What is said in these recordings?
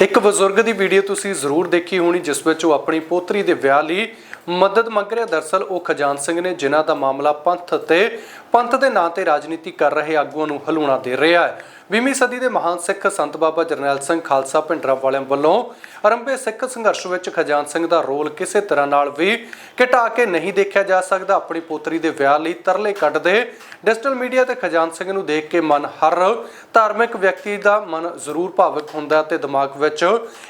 ਇੱਕ ਬਜ਼ੁਰਗ ਦੀ ਵੀਡੀਓ ਤੁਸੀਂ ਜ਼ਰੂਰ ਦੇਖੀ ਹੋਣੀ, ਜਿਸ ਵਿੱਚ ਉਹ ਆਪਣੀ ਪੋਤਰੀ ਦੇ ਵਿਆਹ ਲਈ ਮਦਦ ਮੰਗ ਰਿਹਾ। ਦਰਸਲ ਉਹ ਖਜਾਨ ਸਿੰਘ ਨੇ ਜਿਨ੍ਹਾਂ ਦਾ ਮਾਮਲਾ ਪੰਥ ਤੇ, ਪੰਥ ਦੇ ਨਾਂ ਤੇ ਰਾਜਨੀਤੀ ਕਰ ਰਹੇ ਆਗੂਆਂ ਨੂੰ ਹਲੂਣਾ ਦੇ ਰਿਹਾ ਹੈ। 20ਵੀਂ ਸਦੀ ਦੇ ਮਹਾਨ ਸਿੱਖ ਸੰਤ ਬਾਬਾ ਜਰਨੈਲ ਸਿੰਘ ਖਾਲਸਾ ਭਿੰਡਰਾਂ ਵਾਲਿਆਂ ਵੱਲੋਂ ਆਰੰਭੇ ਸਿੱਖ ਸੰਘਰਸ਼ ਵਿੱਚ ਖਜਾਨ ਸਿੰਘ ਦਾ ਰੋਲ ਕਿਸੇ ਤਰ੍ਹਾਂ ਨਾਲ ਵੀ ਘਟਾ ਕੇ ਨਹੀਂ ਦੇਖਿਆ ਜਾ ਸਕਦਾ। ਆਪਣੀ ਪੋਤਰੀ ਦੇ ਵਿਆਹ ਲਈ ਤਰਲੇ ਕੱਢਦੇ ਡਿਜੀਟਲ ਮੀਡੀਆ ਤੇ ਖਜਾਨ ਸਿੰਘ ਨੂੰ ਦੇਖ ਕੇ ਮਨ ਹਰ ਧਾਰਮਿਕ ਵਿਅਕਤੀ ਦਾ ਮਨ ਜ਼ਰੂਰ ਭਾਵਕ ਹੁੰਦਾ ਹੈ ਤੇ ਦਿਮਾਗ ਵਿੱਚ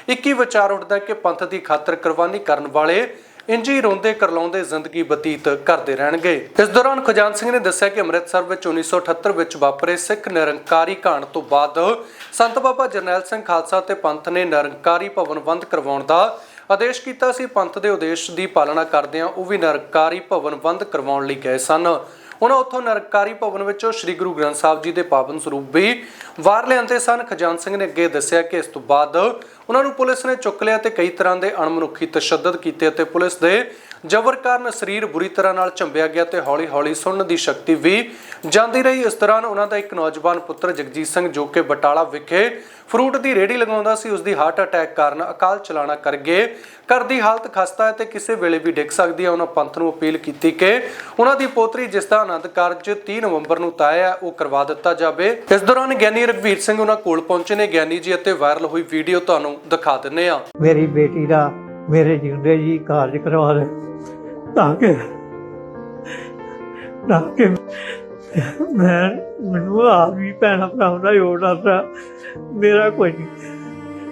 ਇੱਕ ਹੀ ਵਿਚਾਰ ਉੱਠਦਾ ਕਿ ਪੰਥ ਦੀ ਖਾਤਰ ਕੁਰਬਾਨੀ ਕਰਨ ਵਾਲੇ ਇੰਜੀ ਰੋਂਦੇ ਕਰਲਾਉਂਦੇ ਜ਼ਿੰਦਗੀ ਬਤੀਤ ਕਰਦੇ ਰਹਿਣਗੇ। ਇਸ ਦੌਰਾਨ ਖਜਾਨ ਸਿੰਘ ਨੇ ਦੱਸਿਆ ਕਿ ਅੰਮ੍ਰਿਤਸਰ ਵਿੱਚ 1978 ਵਿੱਚ ਵਾਪਰੇ ਸਿੱਖ ਨਿਰੰਕਾਰੀ ਕਾਂਡ ਤੋਂ ਬਾਅਦ ਸੰਤ ਬਾਬਾ ਜਰਨੈਲ ਸਿੰਘ ਖਾਲਸਾ ਤੇ ਪੰਥ ਨੇ ਨਿਰੰਕਾਰੀ ਭਵਨ ਬੰਦ ਕਰਵਾਉਣ ਦਾ ਆਦੇਸ਼ ਕੀਤਾ ਸੀ। ਪੰਥ ਦੇ ਉਦੇਸ਼ ਦੀ ਪਾਲਣਾ ਕਰਦਿਆਂ ਉਹ ਵੀ ਨਿਰੰਕਾਰੀ ਭਵਨ ਬੰਦ ਕਰਵਾਉਣ ਲਈ ਗਏ ਸਨ। ਉਹਨਾਂ ਉੱਥੋਂ ਨਰਕਾਰੀ ਭਵਨ ਵਿੱਚੋਂ ਸ੍ਰੀ ਗੁਰੂ ਗ੍ਰੰਥ ਸਾਹਿਬ ਜੀ ਦੇ ਪਾਵਨ ਸਰੂਪ ਵੀ ਵਾਰ ਲਿਆਂਦੇ ਸਨ। ਖਜਾਨ ਸਿੰਘ ਨੇ ਅੱਗੇ ਦੱਸਿਆ ਕਿ ਇਸ ਤੋਂ ਬਾਅਦ ਉਹਨਾਂ ਨੂੰ ਪੁਲਿਸ ਨੇ ਚੁੱਕ ਲਿਆ ਤੇ ਕਈ ਤਰ੍ਹਾਂ ਦੇ ਅਣਮਨੁੱਖੀ ਤਸ਼ੱਦਦ ਕੀਤੇ ਅਤੇ ਪੁਲਿਸ ਦੇ ਜ਼ਬਰ ਕਾਰਨ ਸਰੀਰ ਬੁਰੀ ਤਰ੍ਹਾਂ ਨਾਲ ਝੰਬਿਆ ਗਿਆ ਤੇ ਹੌਲੀ-ਹੌਲੀ ਸੁਣਨ ਦੀ ਸ਼ਕਤੀ ਵੀ ਜਾਂਦੀ ਰਹੀ। ਇਸ ਦੌਰਾਨ ਉਹਨਾਂ ਦਾ ਇੱਕ ਨੌਜਵਾਨ ਪੁੱਤਰ ਜਗਜੀਤ ਸਿੰਘ ਜੋ ਕਿ ਬਟਾਲਾ ਵਿਖੇ ਫਰੂਟ ਦੀ ਰੇਹੜੀ ਲਗਾਉਂਦਾ ਸੀ ਉਸ ਦੀ ਹਾਰਟ ਅਟੈਕ ਕਾਰਨ ਅਕਾਲ ਚਲਾਣਾ ਕਰ ਗਏ। ਘਰ ਦੀ ਹਾਲਤ ਖਸਤਾ ਹੈ ਤੇ ਕਿਸੇ ਵੇਲੇ ਵੀ ਡਿੱਗ ਸਕਦੀ ਹੈ। ਉਹਨਾਂ ਪੰਥ ਨੂੰ ਅਪੀਲ ਕੀਤੀ ਕਿ ਉਹਨਾਂ ਦੀ ਪੋਤਰੀ ਜਿਸ ਦਾ ਆਨੰਦ ਕਾਰਜ 30 ਨਵੰਬਰ ਨੂੰ ਤਾਇਆ ਹੈ, ਉਹ ਕਰਵਾ ਦਿੱਤਾ ਜਾਵੇ। ਇਸ ਦੌਰਾਨ ਗਿਆਨੀ ਰਘਵੀਰ ਸਿੰਘ ਉਹਨਾਂ ਕੋਲ ਪਹੁੰਚੇ ਨੇ। ਗਿਆਨੀ ਜੀ, ਅਤੇ ਵਾਇਰਲ ਹੋਈ ਵੀਡੀਓ ਤੁਹਾਨੂੰ ਦਿਖਾ ਦਿੰਨੇ ਆ ਮੇਰੀ ਬੇਟੀ ਦਾ ਮੇਰੇ ਜਿਉਂਦੇ ਜੀ ਕਾਰਜ ਕਰਵਾ ਦੇ ਤਾਂ ਕਿ ਤਾਂ ਕਿ ਮੈਂ, ਮੈਨੂੰ ਆਪ ਵੀ ਭੈਣਾਂ ਭਰਾਵਾਂ ਦਾ ਯੋਗਦਾਨ ਮੇਰਾ ਕੋਈ ਨਹੀਂ,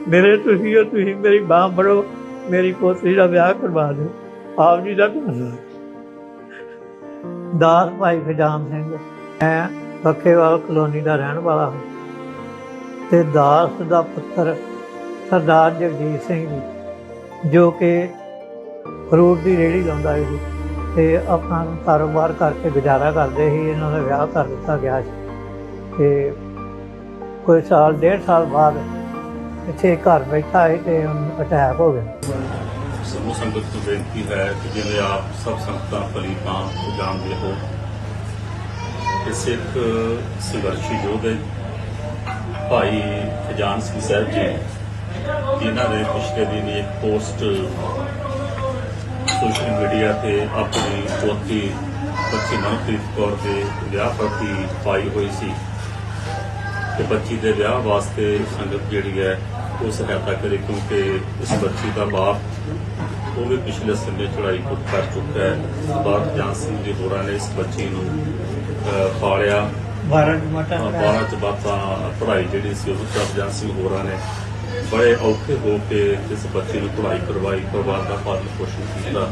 ਮੇਰੇ ਤੁਸੀਂ ਹੋ, ਤੁਸੀਂ ਮੇਰੀ ਬਾਹ ਫੜੋ, ਮੇਰੀ ਪੋਤਰੀ ਦਾ ਵਿਆਹ ਕਰਵਾ ਦਿਓ, ਆਪ ਜੀ ਦਾ ਕਰਵਾ ਦਾਸ ਭਾਈ ਖਜਾਨ ਸਿੰਘ, ਮੈਂ ਬੱਖੇਵਾਲ ਕਲੋਨੀ ਦਾ ਰਹਿਣ ਵਾਲਾ ਹਾਂ। ਤੇ ਦਾਸ ਦਾ ਪੁੱਤਰ ਸਰਦਾਰ ਜਗਜੀਤ ਸਿੰਘ ਜੀ। ਜੋ ਕਿ ਫਰੂਟ ਦੀ ਰੇਹੜੀ ਲਾਉਂਦਾ ਸੀ ਤੇ ਆਪਣਾ ਕਾਰੋਬਾਰ ਕਰਕੇ ਗੁਜ਼ਾਰਾ ਕਰਦੇ ਸੀ, ਇਹਨਾਂ ਦਾ ਵਿਆਹ ਕਰ ਦਿੱਤਾ ਗਿਆ ਸੀ। ਤੇ ਕੋਈ ਸਾਲ, ਡੇਢ ਸਾਲ ਬਾਅਦ ਇੱਥੇ ਘਰ ਬੈਠਾ ਹੈ ਤੇ ਅਟੈਕ ਹੋ ਗਿਆ। ਸਮੂਹ ਸੰਗਤ ਨੂੰ ਬੇਨਤੀ ਹੈ ਕਿ ਜਿਵੇਂ ਆਪ ਸਭ ਸੰਗਤਾਂ ਫਲੀਪਾਂ ਜਾਣਦੇ ਹੋ ਕਿ ਸਿੱਖ ਸੰਘਰਸ਼ੀ ਯੋਧੇ ਭਾਈ ਖਜਾਨ ਸਿੰਘ ਸਾਹਿਬ ਜੀ ਜਿਨ੍ਹਾਂ ਦੇ ਪਿਛਲੇ ਦਿਨ ਇੱਕ ਪੋਸਟ ਸੋਸ਼ਲ ਮੀਡੀਆ ਤੇ ਆਪਣੀ ਪੋਤੀ ਬੱਚੀ ਮਨਪ੍ਰੀਤ ਕੌਰ ਦੇ ਵਿਆਹ ਪ੍ਰਤੀ ਪਾਈ ਹੋਈ ਸੀ ਕਿ ਬੱਚੀ ਦੇ ਵਿਆਹ ਵਾਸਤੇ ਸੰਗਤ ਜਿਹੜੀ ਹੈ ਉਹ ਸਹਾਇਤਾ ਕਰੇ ਕਿਉਂਕਿ ਇਸ ਬੱਚੀ ਦਾ ਬਾਪ ਉਹ ਵੀ ਪਿਛਲੇ ਸਮੇਂ ਚੜਾਈ ਕੁੱਟ ਕਰ ਚੁੱਕਾ ਹੈ। ਬਾਪ ਜਾਨ ਸਿੰਘ ਜੀ ਹੋਰਾਂ ਨੇ ਇਸ ਬੱਚੀ ਨੂੰ ਪਾਲਿਆ। ਬਾਰਾਂ ਜਮਾਤਾਂ ਬਾਰਾਂ ਚ ਬਾਤਾਂ ਪੜ੍ਹਾਈ ਜਿਹੜੀ ਸੀ ਉਹ ਚਰਜਾਨ ਜਾਨ ਸਿੰਘ ਹੋਰਾਂ ਨੇ। ਬੜੇ ਔਖੇ ਹੋ ਕੇ ਇਸ ਬੱਚੀ ਨੂੰ ਪੜ੍ਹਾਈ ਕਰਵਾਈ ਪਰਿਵਾਰ ਦਾ ਪਾਲਣ ਪੋਸ਼ਣ ਕੀਤਾ।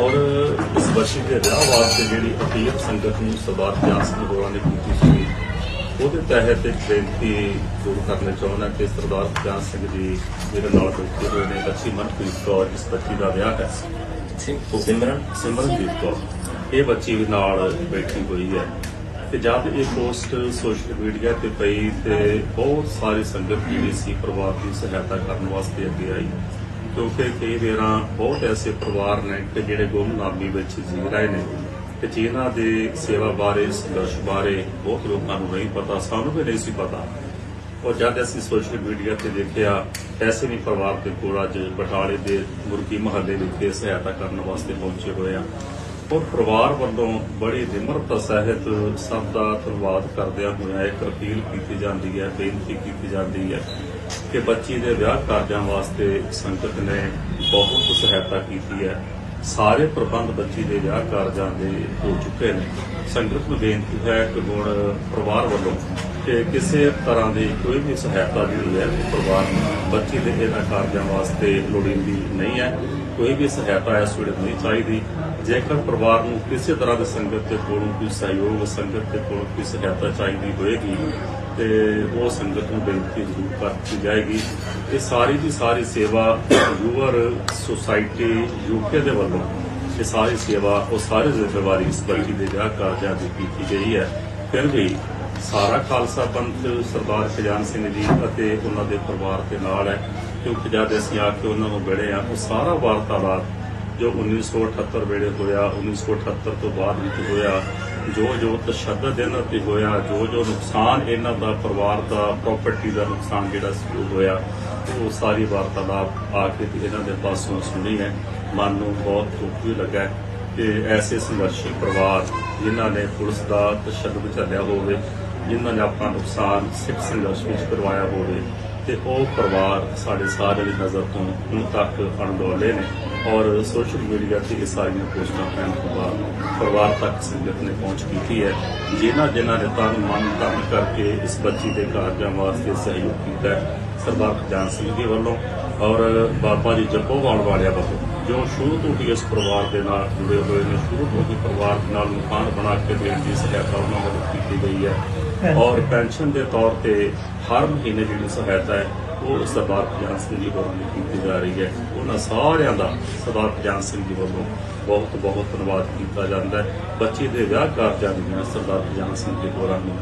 ਔਰ ਇਸ ਬੱਚੀ ਦੇ ਵਿਆਹ ਵਾਸਤੇ ਜਿਹੜੀ ਅਪੀਲ ਸੰਗਤ ਨੂੰ ਸਰਦਾਰ ਸਿੰਘ ਹੋਰਾਂ ਨੇ ਕੀਤੀ ਸੀ ਉਹਦੇ ਤਹਿਤ ਇੱਕ ਬੇਨਤੀ ਜ਼ਰੂਰ ਕਰਨਾ ਚਾਹੁੰਦਾ ਕਿ ਸਰਦਾਰ ਜਾਨ ਸਿੰਘ ਜੀ ਮੇਰੇ ਨਾਲ ਬੈਠੇ ਹੋਏ ਨੇ ਬੱਚੀ ਮਨਪ੍ਰੀਤ ਕੌਰ ਇਸ ਬੱਚੀ ਦਾ ਵਿਆਹ ਹੈ। ਸਿਮਰਨ ਸਿਮਰਨਜੀਤ ਕੌਰ। ਇਹ ਬੱਚੀ ਨਾਲ ਬੈਠੀ ਹੋਈ ਹੈ। ਤੇ ਜਦ ਇਹ ਪੋਸਟ ਸੋਸ਼ਲ ਮੀਡੀਆ ਤੇ ਪਈ ਤੇ ਬਹੁਤ ਸਾਰੀ ਸੰਗਤ ਜਿਹੜੀ ਸੀ ਪਰਿਵਾਰ ਦੀ ਸਹਾਇਤਾ ਕਰਨ ਵਾਸਤੇ ਅੱਗੇ ਆਈ। ਕਿਉਂਕਿ ਕਈ ਵਾਰਾਂ ਬਹੁਤ ਐਸੇ ਪਰਿਵਾਰ ਨੇ ਕਿ ਜਿਹੜੇ ਗੁੰਮਨਾਮੀ ਵਿੱਚ ਜੀ ਰਹੇ ਨੇ ਤੇ ਜਿਨ੍ਹਾਂ ਦੇ ਸੇਵਾ ਬਾਰੇ, ਸੰਘਰਸ਼ ਬਾਰੇ ਬਹੁਤ ਲੋਕਾਂ ਨੂੰ ਨਹੀਂ ਪਤਾ, ਸਾਨੂੰ ਵੀ ਨਹੀਂ ਸੀ ਪਤਾ। ਔਰ ਜਦ ਅਸੀਂ ਸੋਸ਼ਲ ਮੀਡੀਆ ਤੇ ਦੇਖਿਆ, ਐਸੇ ਵੀ ਪਰਿਵਾਰ ਦੇ ਕੋਲ ਅੱਜ ਬਟਾਲੇ ਦੇ ਮੁਰਗੀ ਮਹੱਲੇ ਵਿਖੇ ਸਹਾਇਤਾ ਕਰਨ ਵਾਸਤੇ ਪਹੁੰਚੇ ਹੋਏ ਆ। ਔਰ ਪਰਿਵਾਰ ਵੱਲੋਂ ਬੜੀ ਨਿਮਰਤਾ ਸਹਿਤ ਸਭ ਦਾ ਧੰਨਵਾਦ ਕਰਦਿਆਂ ਹੋਇਆ ਇੱਕ ਅਪੀਲ ਕੀਤੀ ਜਾਂਦੀ ਹੈ, ਬੇਨਤੀ ਕੀਤੀ ਜਾਂਦੀ ਹੈ ਕਿ ਬੱਚੀ ਦੇ ਵਿਆਹ ਕਾਰਜਾਂ ਵਾਸਤੇ ਸੰਗਤ ਨੇ ਬਹੁਤ ਸਹਾਇਤਾ ਕੀਤੀ ਹੈ। ਸਾਰੇ ਪ੍ਰਬੰਧ ਬੱਚੀ ਦੇ ਵਿਆਹ ਕਾਰਜਾਂ ਦੇ ਹੋ ਚੁੱਕੇ ਨੇ। ਸੰਗਤ ਨੂੰ ਬੇਨਤੀ ਹੈ ਕਿ ਹੁਣ ਪਰਿਵਾਰ ਵੱਲੋਂ ਕਿ ਕਿਸੇ ਤਰ੍ਹਾਂ ਦੀ ਕੋਈ ਵੀ ਸਹਾਇਤਾ ਜਿਹੜੀ ਹੈ ਪਰਿਵਾਰ ਬੱਚੀ ਦੇ ਇਹਨਾਂ ਕਾਰਜਾਂ ਵਾਸਤੇ ਲੋੜੀਂਦੀ ਨਹੀਂ ਹੈ। ਕੋਈ ਵੀ ਸਹਾਇਤਾ ਇਸ ਵੇਲੇ ਨਹੀਂ ਚਾਹੀਦੀ। ਜੇਕਰ ਪਰਿਵਾਰ ਨੂੰ ਕਿਸੇ ਤਰ੍ਹਾਂ ਦੇ ਸੰਗਤ ਦੇ ਕੋਲੋਂ ਕੋਈ ਸਹਿਯੋਗ, ਸੰਗਤ ਦੇ ਕੋਲੋਂ ਕੋਈ ਸਹਾਇਤਾ ਚਾਹੀਦੀ ਹੋਏਗੀ, ਤੇ ਉਹ ਸੰਗਤ ਨੂੰ ਬੇਨਤੀ ਜ਼ਰੂਰ ਕਰਤੀ ਜਾਏਗੀ। ਇਹ ਸਾਰੀ ਦੀ ਸਾਰੀ ਸੇਵਾ ਯੂਅਰ ਸੁਸਾਇਟੀ ਯੂਕੇ ਦੇ ਵੱਲੋਂ, ਇਹ ਸਾਰੀ ਸੇਵਾ, ਉਹ ਸਾਰੇ ਜ਼ਿੰਮੇਵਾਰੀ ਇਸ ਬੱਚੀ ਦੇ ਵਿਆਹ ਕਾਰਜਾਂ ਦੀ ਕੀਤੀ ਗਈ ਹੈ। ਫਿਰ ਵੀ ਸਾਰਾ ਖਾਲਸਾ ਪੰਥ ਸਰਦਾਰ ਖਜਾਨ ਸਿੰਘ ਜੀ ਅਤੇ ਉਹਨਾਂ ਦੇ ਪਰਿਵਾਰ ਦੇ ਨਾਲ ਹੈ, ਕਿਉਂਕਿ ਜਦ ਅਸੀਂ ਆ ਕੇ ਉਹਨਾਂ ਨੂੰ ਮਿਲੇ ਆ ਉਹ ਸਾਰਾ ਵਾਰਤਾਲਾਪ ਜੋ 1978 ਵੇਲੇ ਹੋਇਆ 1978 ਤੋਂ ਬਾਅਦ ਵਿੱਚ ਹੋਇਆ, ਜੋ ਜੋ ਤਸ਼ੱਦਦ ਇਹਨਾਂ ਤੇ ਹੋਇਆ, ਜੋ ਜੋ ਨੁਕਸਾਨ ਇਹਨਾਂ ਦਾ ਪਰਿਵਾਰ ਦਾ ਪ੍ਰਾਪਰਟੀ ਦਾ ਨੁਕਸਾਨ ਜਿਹੜਾ ਸੀ, ਉਹ ਹੋਇਆ ਉਹ ਸਾਰੀ ਵਾਰਤਾਲਾਪ ਆ ਕੇ ਇਹਨਾਂ ਦੇ ਪਾਸੋਂ ਸੁਣੀ ਹੈ। ਮਨ ਨੂੰ ਬਹੁਤ ਦੁੱਖ ਵੀ ਲੱਗਾ ਕਿ ਐਸੇ ਸੰਘਰਸ਼ੀ ਪਰਿਵਾਰ ਜਿਨ੍ਹਾਂ ਨੇ ਪੁਲਿਸ ਦਾ ਤਸ਼ੱਦਦ ਝੱਲਿਆ ਹੋਵੇ, ਜਿਨ੍ਹਾਂ ਨੇ ਆਪਣਾ ਨੁਕਸਾਨ ਸਿੱਖ ਸੰਘਰਸ਼ ਵਿੱਚ ਕਰਵਾਇਆ ਹੋਵੇ, ਤੇ ਉਹ ਪਰਿਵਾਰ ਸਾਡੇ ਸਾਰੇ ਦੀ ਨਜ਼ਰ ਤੋਂ ਹੁਣ ਤੱਕ ਅਣਡੋਲੇ ਨੇ। ਔਰ ਸੋਸ਼ਲ ਮੀਡੀਆ ਤੇ ਇਹ ਸਾਰੀਆਂ ਪੋਸਟਾਂ ਪੈਣ ਤੋਂ ਬਾਅਦ ਪਰਿਵਾਰ ਤੱਕ ਸੰਗਤ ਨੇ ਪਹੁੰਚ ਕੀਤੀ ਹੈ। ਜਿਨ੍ਹਾਂ ਜਿਨ੍ਹਾਂ ਨੇ ਤਨ ਮਨ ਧਨ ਕਰਕੇ ਇਸ ਬੱਚੀ ਦੇ ਕਾਰਜਾਂ ਵਾਸਤੇ ਸਹਿਯੋਗ ਕੀਤਾ ਸਰਦਾਰ ਖਜਾਨ ਸਿੰਘ ਜੀ ਵੱਲੋਂ। ਔਰ ਬਾਬਾ ਜੀ ਜੱਪੋਵਾਲ ਵਾਲਿਆਂ ਵੱਲੋਂ ਜੋ ਸ਼ੁਰੂ ਤੋਂ ਹੀ ਇਸ ਪਰਿਵਾਰ ਦੇ ਨਾਲ ਜੁੜੇ ਹੋਏ ਨੇ ਸ਼ੁਰੂ ਤੋਂ ਹੀ ਪਰਿਵਾਰ ਨਾਲ ਮਕਾਨ ਬਣਾ ਕੇ ਦੇਣ ਦੀ ਸਹਾਇਤਾ ਉਹਨਾਂ ਵੱਲੋਂ ਕੀਤੀ ਗਈ ਹੈ। ਔਰ ਪੈਨਸ਼ਨ ਦੇ ਤੌਰ ਤੇ ਹਰ ਮਹੀਨੇ ਜਿਹੜੀ ਸਹਾਇਤਾ ਹੈ, ਉਹ ਸਰਦਾਰ ਖਜਾਨ ਸਿੰਘ ਜੀ ਵੱਲੋਂ ਕੀਤੀ ਜਾ ਰਹੀ ਹੈ। ਉਹਨਾਂ ਸਾਰਿਆਂ ਦਾ ਸਰਦਾਰ ਪ੍ਰਜਾਨ ਸਿੰਘ ਜੀ ਵੱਲੋਂ ਬਹੁਤ ਬਹੁਤ ਧੰਨਵਾਦ ਕੀਤਾ ਜਾਂਦਾ ਹੈ। ਬੱਚੀ ਦੇ ਵਿਆਹ ਕਾਰਜਾਂ ਦੀਆਂ ਸਰਦਾਰ ਪ੍ਰਜਾਨ ਸਿੰਘ ਜੀ ਹੋਰਾਂ ਨੂੰ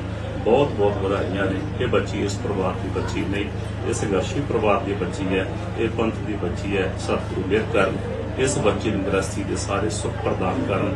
ਬਹੁਤ ਬਹੁਤ ਵਧਾਈਆਂ ਨੇ। ਇਹ ਬੱਚੀ ਇਸ ਪਰਿਵਾਰ ਦੀ ਬੱਚੀ ਨਹੀਂ, ਇਹ ਸੰਘਰਸ਼ੀ ਪਰਿਵਾਰ ਦੀ ਬੱਚੀ ਹੈ, ਇਹ ਪੰਥ ਦੀ ਬੱਚੀ ਹੈ, ਸਤਿਗੁਰੂ ਮਿਹਰ ਕਰਨ। ਇਸ ਬੱਚੀ ਨੂੰ ਗ੍ਰਸਤੀ ਦੇ ਸਾਰੇ ਸੁੱਖ ਪ੍ਰਦਾਨ ਕਰਨ।